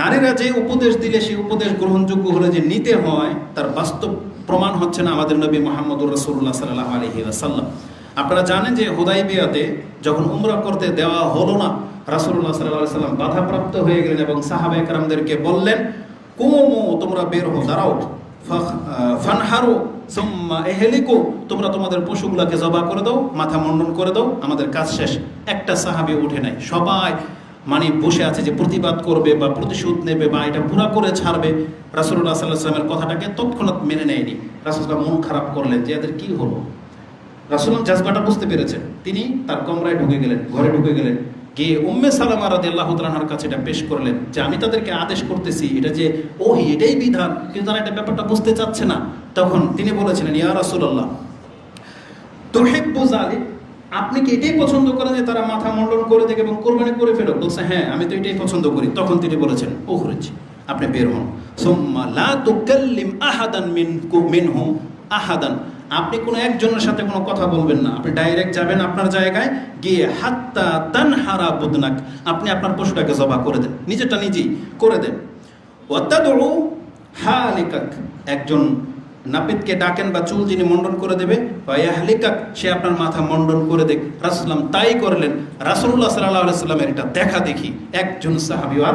নারীরা যে উপদেশ দিলে সেই উপদেশ গ্রহণযোগ্য হলে যে নিতে হয়, তার বাস্তব প্রমাণ হচ্ছে না আমাদের নবী মোহাম্মদুর রসুল্লাহ সাল্লাহ আলহি আসাল্লাম আপনারা জানেন যে হোদাই বিয়াতে যখন উমরা করতে দেওয়া হলো না রাসুল্লাহ সাল্লাহ সাল্লাম বাধাপ্রাপ্ত হয়ে গেলেন এবং সাহাবা একরামদেরকে বললেন, কুমো, তোমরা বের হো দাঁড়াও। ফানহারো এহেলিকো, তোমরা তোমাদের পশুগুলাকে জবা করে দাও, মাথা মন্ডন করে দাও, আমাদের কাজ শেষ। একটা সাহাবি উঠে নাই। সবাই মানে বসে আছে যে প্রতিবাদ করবে বা প্রতিশোধ নেবে বা এটা পুরা করে ছাড়বে রাসুল্লাহ সাল্লাহ সাল্লামের কথাটাকে তৎক্ষণাৎ মেনে নেয়নি। রাসুল্লাহ মন খারাপ করলেন যে এদের কি হলো? রাসুলাম জাজবাটা বুঝতে পেরেছেন। তিনি তার কমরায় ঢুকে গেলেন, ঘরে ঢুকে গেলেন, গিয়ে উম্মে সালামা রাদি আল্লাহ কাছে এটা পেশ করলেন যে আমি তাদেরকে আদেশ করতেছি, এটা যে ওহি, এটাই বিধান, কিন্তু তারা এটা ব্যাপারটা বুঝতে চাচ্ছে না। তখন তিনি বলেছিলেন, ইয়া রাসুলাল্লাহ, তোহেব্বু জালিক আপনি কি এটাই পছন্দ করেন যে তারা মাথা মন্ডন করে দেখ এবং কোরবানি করে ফেলো? বলছে হ্যাঁ আমি তো এটাই পছন্দ করি। তখন তিনি বলেছেন ও হরেছি আপনি বের হন। সোম্মা তুকাল্লিম আহাদান মিন মিনহুম আহাদান। আপনি কোনো একজনের সাথে কোনো কথা বলবেন না। আপনি ডাইরেক্ট যাবেন আপনার জায়গায়, গিয়ে হাত্তা তানহারা বুদনাক, আপনি আপনার পশুটাকে জবা করে দেন। নিজেরটা নিজেই করে দেন। ওয়াত্তাদু হালিকাক, একজন নাপিতকে ডাকেন বা চুল যিনি মন্ডন করে দেবে বা সে আপনার মাথা মন্ডন করে দেখ। রাসুলাম তাই করলেন। রাসুল্লাহ সাল্লাহ সাল্লামের এটা দেখা দেখি। একজন সাহাবি আর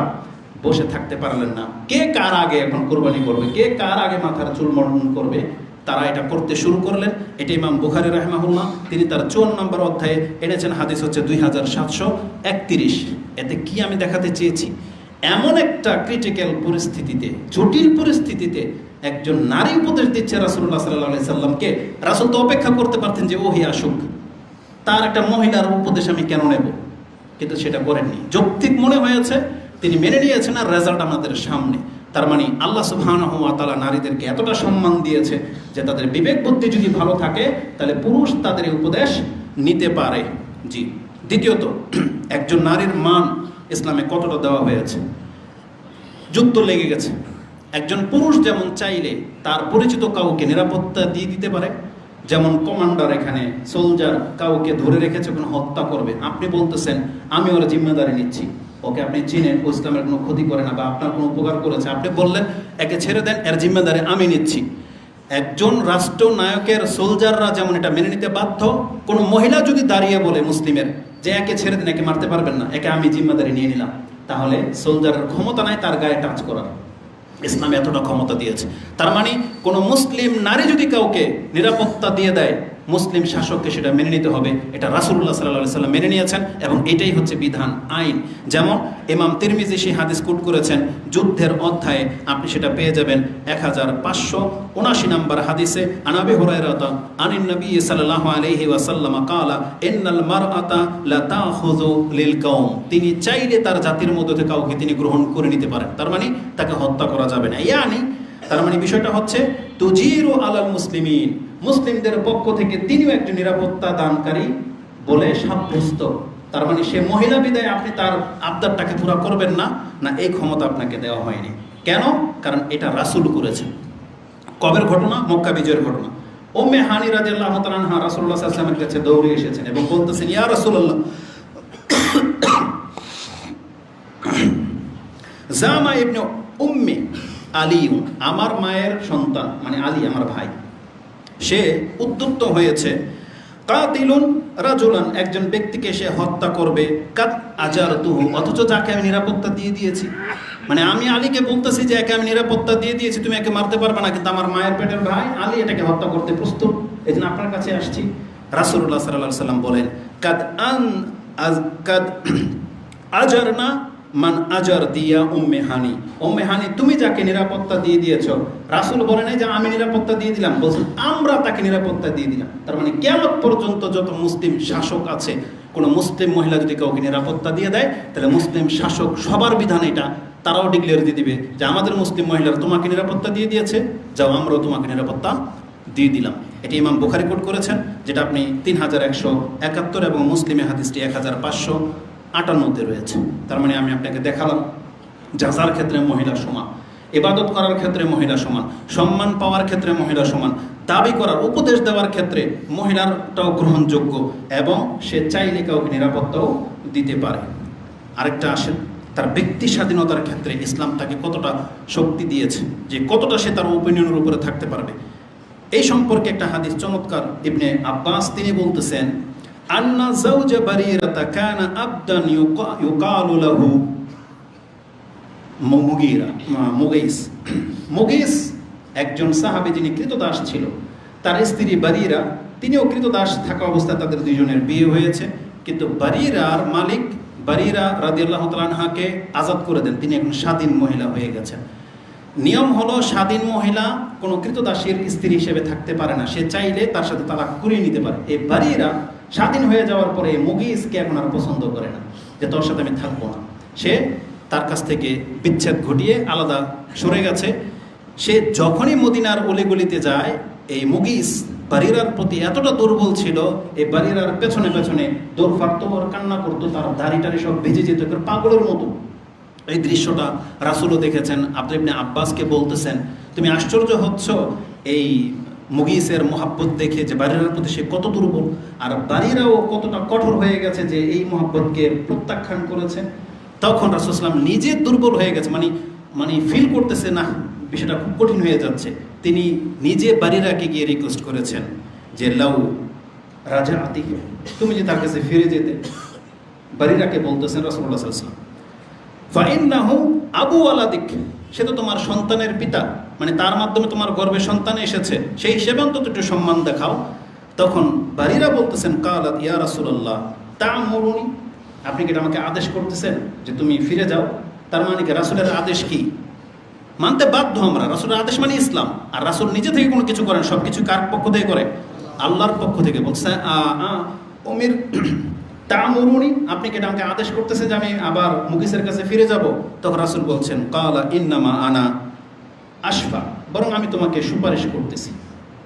বসে থাকতে পারলেন না। কে কার আগে এখন কোরবানি করবে? কে কার আগে মাথার চুল মন্ডন করবে? তারা এটা করতে শুরু করলেন। এটা ইমাম বুখারি রাহমাহুল্লাহ, তিনি তার চুয়ান্ন নম্বর অধ্যায়ে এনেছেন। হাদিস হচ্ছে দুই হাজার সাতশো একত্রিশ। এতে কি আমি দেখাতে চেয়েছি? এমন একটা ক্রিটিক্যাল পরিস্থিতিতে, জটিল পরিস্থিতিতে একজন নারী উপদেশ দিচ্ছে রাসুল্লাহ সাল্লাহ সাল্লামকে, রাসুল তো অপেক্ষা করতে পারতেন যে ওহি আসুক। তার একটা মহিলার উপদেশ আমি কেন নেব? কিন্তু সেটা করেননি। যৌক্তিক মনে হয়েছে, তিনি মেনে নিয়েছেন আর রেজাল্ট আমাদের সামনে। তার মানে আল্লাহ সুবহানাহু ওয়া তাআলা নারীদেরকে এতটা সম্মান দিয়েছে যে তাদের বিবেক বুদ্ধি যদি ভালো থাকে, তাহলে পুরুষ তাদের উপদেশ নিতে পারে। জি। দ্বিতীয়ত, একজন নারীর মান ইসলামে কতটা দেওয়া হয়েছে? যুদ্ধ লেগে গেছে। একজন পুরুষ যেমন চাইলে তার পরিচিত কাউকে নিরাপত্তা দিয়ে দিতে পারে, যেমন কমান্ডার এখানে, সোলজার কাউকে ধরে রেখেছে, কোনো হত্যা করবে। আপনি বলতেছেন, আমি ওর জিম্মেদারি নিচ্ছি। ওকে আপনি চিনেন, ও ইসলামের কোনো ক্ষতি করে না বা আপনার কোনো উপকার করেছে। আপনি বললেন, একে ছেড়ে দেন, এর জিম্মেদারি আমি নিচ্ছি। একজন রাষ্ট্রনায়কের সোলজাররা যেমন এটা মেনে নিতে বাধ্য, কোনো মহিলা যদি দাঁড়িয়ে বলে মুসলিমের যে একে ছেড়ে দিন, একে মারতে পারবেন না, একে আমি জিম্মাদারি নিয়ে নিলাম। তাহলে সোলজারের ক্ষমতা নাই, তার গায়ে টাচ করার। ইসলাম এতটা ক্ষমতা দিয়েছে। তার মানে কোনো মুসলিম নারী যদি কাউকে নিরাপত্তা দিয়ে দেয় মুসলিম শাসককে সেটা মেনে নিতে হবে। এটা রাসুল্লাহ সাল্লাহ সাল্লাম মেনে নিয়েছেন এবং এটাই হচ্ছে বিধান, আইন। যেমন ইমাম তিরমিজি সেই হাদিস কুট করেছেন, যুদ্ধের অধ্যায়ে আপনি সেটা পেয়ে যাবেন এক হাজার পাঁচশো উনাশি নম্বর হাদিসে আনাবি হুরায়রাতা আনিন নবী সাল্লাল্লাহু আলাইহি ওয়াসাল্লাম কালা, ইন্নাল মারআতা লা তাখুযু লিল কওম। তিনি চাইলে তার জাতির মধ্যে কাউকে তিনি গ্রহণ করে নিতে পারেন। তার মানে তাকে হত্যা করা যাবে না। ইয়ানি, তার মানে বিষয়টা হচ্ছে, তুজিরু আলাল মুসলিমিন। মুসলিমদের পক্ষ থেকে তিনিও একজন নিরাপত্তা দানকারী বলে সাব্যস্ত। তার মানে সে মহিলা বিদায় আপনি তার আবদারটাকে পুরো করবেন না না এই ক্ষমতা আপনাকে দেওয়া হয়নি। কেন? কারণ এটা রাসুল করেছেন। কবের ঘটনা? মক্কা বিজয়ের ঘটনা। ওমে হানি রাজি আল্লাহ রাসুল্লাহ আসলামের কাছে দৌড়ে এসেছেন এবং বলতেছেন, ইয়া রাসুল্লাহ জামা ইবনে উম্মে আলিউ, আমার মায়ের সন্তান মানে আলী, আমার ভাই সে উদ্যুক্ত হয়েছে। কাতিলুন রাজুলান, একজন ব্যক্তিকে সে হত্যা করবে। কাত আজার তুহু অথচ যাকে আমি নিরাপত্তা দিয়ে দিয়েছি। মানে আমি আলীকে বলতেছি যে, একে আমি নিরাপত্তা দিয়ে দিয়েছি, তুমি একে মারতে পারবে না, কিন্তু আমার মায়ের পেটের ভাই আলী এটাকে হত্যা করতে প্রস্তুত। এই জন্য আপনার কাছে আসছি। রাসুল্লাহ সাল্লাহ সাল্লাম বলেন কাদ আন আজ কাদ আজার না মান আজার দিয়া উম্মে হানি। উম্মে হানি, তুমি যাকে নিরাপত্তা দিয়ে দিয়েছ, রাসুল বলে নাই যে আমি নিরাপত্তা দিয়ে দিলাম বলছেন আমরা তাকে নিরাপত্তা দিয়ে দিলাম। তার মানে কেমন পর্যন্ত যত মুসলিম শাসক আছে, কোনো মুসলিম মহিলা যদি কাউকে নিরাপত্তা দিয়ে দেয়, তাহলে মুসলিম শাসক সবার বিধান এটা, তারাও ডিক্লেয়ার দিয়ে দিবে যে আমাদের মুসলিম মহিলারা তোমাকে নিরাপত্তা দিয়ে দিয়েছে, যাও আমরাও তোমাকে নিরাপত্তা দিয়ে দিলাম। এটি ইমাম বুখারি কোট করেছেন, যেটা আপনি তিন হাজার একশো একাত্তর এবং মুসলিমে হাদিসটি এক হাজার পাঁচশো আটান্নতে রয়েছে। তার মানে আমি আপনাকে দেখালাম। যাচার ক্ষেত্রে মহিলা সমান এবাদত করার ক্ষেত্রে মহিলা সমান, সম্মান পাওয়ার ক্ষেত্রে মহিলা সমান, দাবি করার, উপদেশ দেওয়ার ক্ষেত্রে মহিলারটাও গ্রহণযোগ্য এবং সে চাইলে কাউকে নিরাপত্তাও দিতে পারে। আরেকটা আসেন, তার ব্যক্তি স্বাধীনতার ক্ষেত্রে ইসলাম তাকে কতটা শক্তি দিয়েছে, যে কতটা সে তার ওপিনিয়নের উপরে থাকতে পারবে। এই সম্পর্কে একটা হাদিস চমৎকার। ইবনে আব্বাস তিনি বলতেছেন আন্না জাওজা বারিরাতা কানা আবদান ইউকা- ইউকালু লাহু। মুগীরা মুগীস মুগীস একজন সাহাবী যিনি কৃতদাস ছিল। তার স্ত্রী বারিরা, তিনিও কৃতদাস থাকা অবস্থায় তাদের দুইজনের বিয়ে হয়েছে। কিন্তু বারিরার মালিক, বারিরা রাদিয়াল্লাহু তাআলাকে আজাদ করে দেন। তিনি এখন স্বাধীন মহিলা হয়ে গেছেন। নিয়ম হলো স্বাধীন মহিলা কোনো কৃতদাসীর স্ত্রী হিসেবে থাকতে পারে না। সে চাইলে তার সাথে তালাক করিয়ে নিতে পারে। এই বাড়িরা স্বাধীন হয়ে যাওয়ার পরে মুগিসকে এখন আর পছন্দ করে না, যে তোর সাথে আমি থাকব না। সে তার কাছ থেকে বিচ্ছেদ ঘটিয়ে আলাদা সরে গেছে। সে যখনই মদিনার অলিগলিতে যায়, এই মুগিস বাড়িরার প্রতি এতটা দুর্বল ছিল, এই বাড়িরার পেছনে পেছনে দৌড় ফাটতো আর কান্না করতো, তার দাড়ি টাড়ি সব বেজে যেত পাগলের মতো। এই দৃশ্যটা রাসুলও দেখেছেন আপনি আব্বাসকে বলতেছেন, তুমি আশ্চর্য হচ্ছ, এই মুগিসের মহাব্বত দেখে যে বাড়ির প্রতি সে কত দুর্বল, আর বাড়িরাও কতটা কঠোর হয়ে গেছে যে এই মহাব্বতকে প্রত্যাখ্যান করেছে, তখন রাসুলাম নিজে দুর্বল হয়ে গেছে মানে মানে ফিল করতেছে, না, বিষয়টা খুব কঠিন হয়ে যাচ্ছে। তিনি নিজে বাড়িরাকে গিয়ে রিকোয়েস্ট করেছেন যে, লাউ রাজা আতিক, তুমি যে তার কাছে ফিরে যেতে বাড়িরাকে বলতেছেন রাসুল্লাহ ফাইন্নাহু আবু আলাদিক, সে তো তোমার সন্তানের পিতা। মানে তার মাধ্যমে তোমার গর্বে সন্তান এসেছে, সেই হিসেবে অন্তত একটু সম্মান দেখাও। তখন বাড়িরা বলতেছেন, কালাত ইয়া রাসুল্লাহ তা মরুনি আপনি কি আমাকে আদেশ করতেছেন যে তুমি ফিরে যাও? তার মানে কি রাসুলের আদেশ কি? মানতে বাধ্য আমরা। রাসুলের আদেশ মানে ইসলাম। আর রাসুল নিজে থেকে কোনো কিছু করেন সব কিছু কার পক্ষ থেকে করে? আল্লাহর পক্ষ থেকে বলছে অমির তা মরুনি আপনি কি আমাকে আদেশ করতেছেন যে আমি আবার মুকিসের কাছে ফিরে যাব? তখন রাসুল বলছেন, কালা ইন্নামা আনা। আশফা বরং আমি তোমাকে সুপারিশ করতেছি।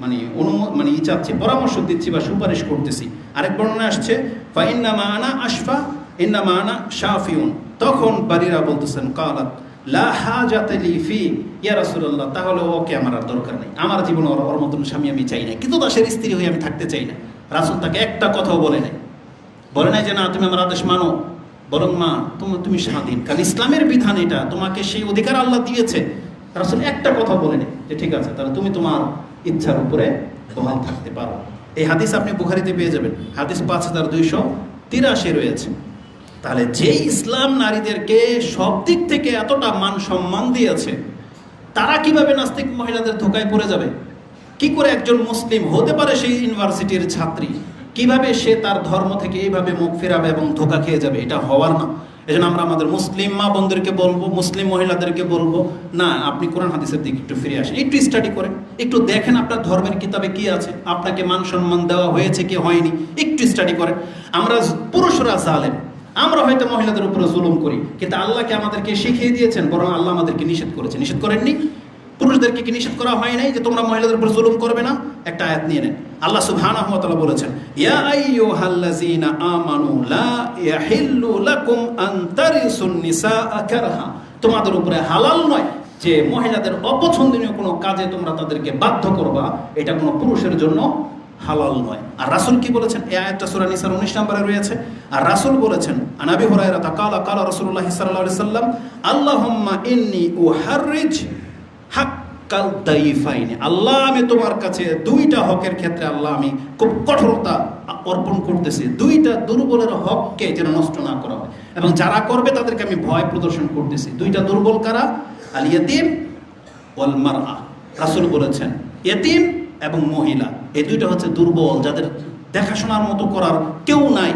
মানে অনুম মানে ই চাচ্ছি, পরামর্শ দিচ্ছি বা সুপারিশ করতেছি। আরেক বর্ণনা আসছে ফা ইন্নামা আনা আশফা, ইন্নামা আনা শাফিউন। তখন বাড়িরা বলতেছেন, কালাত তাহলে ওকে আমার আর দরকার নেই। আমার জীবনে ওর ওর মতন স্বামী আমি চাই না কিন্তু দাসের স্ত্রী হয়ে আমি থাকতে চাই না। রাসূল তাকে একটা কথাও বলে নাই। বলে নাই যে, না, তুমি আমার আদেশ মানো। বরং, মা, তুমি তুমি স্বাধীন। কারণ ইসলামের বিধান এটা। তোমাকে সেই অধিকার আল্লাহ দিয়েছে। রাসূল একটা কথা বলেনি যে ঠিক আছে, তাহলে তুমি তোমার ইচ্ছার উপরে বহাল থাকতে পারো। এই হাদিস আপনি বুখারিতে পেয়ে যাবেন। হাদিস পাঁচ হাজার দুইশো তিরাশি রয়েছে। তাহলে যে ইসলাম নারীদেরকে সব দিক থেকে এতটা মান সম্মান দিয়েছে, তারা কীভাবে নাস্তিক মহিলাদের ধোকায় পড়ে যাবে? কি করে একজন মুসলিম হতে পারে সেই ইউনিভার্সিটির ছাত্রী? কীভাবে সে তার ধর্ম থেকে এইভাবে মুখ ফেরাবে এবং ধোকা খেয়ে যাবে? এটা হওয়ার না। এই জন্য আমরা আমাদের মুসলিম মা বোনদেরকে বলব, মুসলিম মহিলাদেরকে বলব, না, আপনি কোরআন হাদিসের দিকে একটু ফিরে আসেন। একটু স্টাডি করেন। একটু দেখেন আপনার ধর্মের কিতাবে কি আছে। আপনাকে মান সম্মান দেওয়া হয়েছে কি হয়নি। একটু স্টাডি করেন। আমরা পুরুষরা জালেন আমরা হয়তো মহিলাদের উপরে জুলুম করি। কিন্তু আল্লাহকে আমাদেরকে শিখিয়ে দিয়েছেন? বরং আল্লাহ আমাদেরকে নিষেধ করেছে। নিষেধ করেননি? পুরুষদেরকে কি নিষেধ করা হয় নাই যে তোমরা মহিলাদের উপর জুলুম করবে না? একটা আয়াত নিয়ে নেন। আল্লাহ সুবহানাহু ওয়া তাআলা বলেছেন, ইয়া আইয়ুহাল্লাযীনা আমানু লা ইয়াহিল্লু লাকুম আন তারিসুন নিসাআ কারহা। তোমাদের উপরে হালাল নয় যে মহিলাদের অপছন্দনীয় কোনো কাজে তোমরা তাদেরকে বাধ্য করবা, এটা কোনো পুরুষের জন্য হালাল নয়। আর রাসূল কি বলেছেন? এই আয়াতটা সূরা নিসার 19 নম্বরে রয়েছে। আর রাসূল বলেছেন আনাবি হুরায়রা তাকালা কালা রাসূলুল্লাহ সাল্লাল্লাহু আলাইহি সাল্লাম আল্লাহুম্মা ইন্নী উহাররিজ হাক্কাল দাইফাইনি। আল্লাহ আমি তোমার কাছে দুইটা হকের ক্ষেত্রে আল্লাহ আমি খুব কঠোরতা অর্পণ করতেছি। দুইটা দুর্বলের হককে যেন নষ্ট না করা হয়। এবং যারা করবে তাদেরকে আমি ভয় প্রদর্শন করতেছি। দুইটা দুর্বল কারা? আল ইয়াতিম ওয়াল মারআ। রাসূল বলেছেন, ইয়েতিম এবং মহিলা, এই দুইটা হচ্ছে দুর্বল, যাদের দেখাশোনার মতো করার কেউ নাই।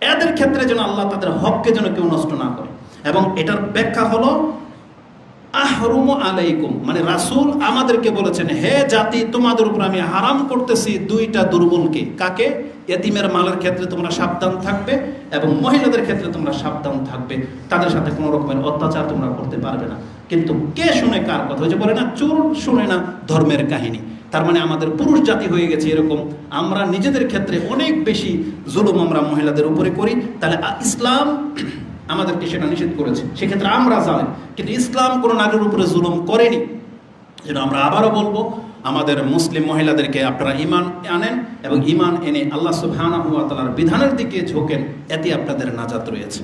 এদের ক্ষেত্রে যেন আল্লাহ তাদের হককে যেন কেউ নষ্ট না করে। এবং এটার ব্যাখ্যা হলো আহরুম আলাইকুম। মানে রাসূল আমাদেরকে বলেছেন, হে জাতি, তোমাদের উপর আমি হারাম করতেছি দুইটা দুর্বলকে। কাকে? এতিমের মালের ক্ষেত্রে তোমরা সাবধান থাকবে এবং মহিলাদের ক্ষেত্রে তোমরা সাবধান থাকবে। তাদের সাথে কোনো রকমের অত্যাচার তোমরা করতে পারবে না। কিন্তু কে শুনে কার কথা? যে বলে না, চোর শুনে না ধর্মের কাহিনী। তার মানে আমাদের পুরুষ জাতি হয়ে গেছে এরকম। আমরা নিজেদের ক্ষেত্রে অনেক বেশি জুলুম আমরা মহিলাদের উপরে করি। তাহলে ইসলাম আমাদেরকে সেটা নিষেধ করেছে। সেক্ষেত্রে আমরা জানেন কিন্তু ইসলাম কোনো নারীর উপরে জুলুম করেনি। যেটা আমরা আবারও বলব, আমাদের মুসলিম মহিলাদেরকে আপনারা ইমান আনেন এবং ইমান এনে আল্লাহ সুবহানাহু ওয়া বিধানের দিকে ঝোঁকেন এতে আপনাদের নাজাত রয়েছে।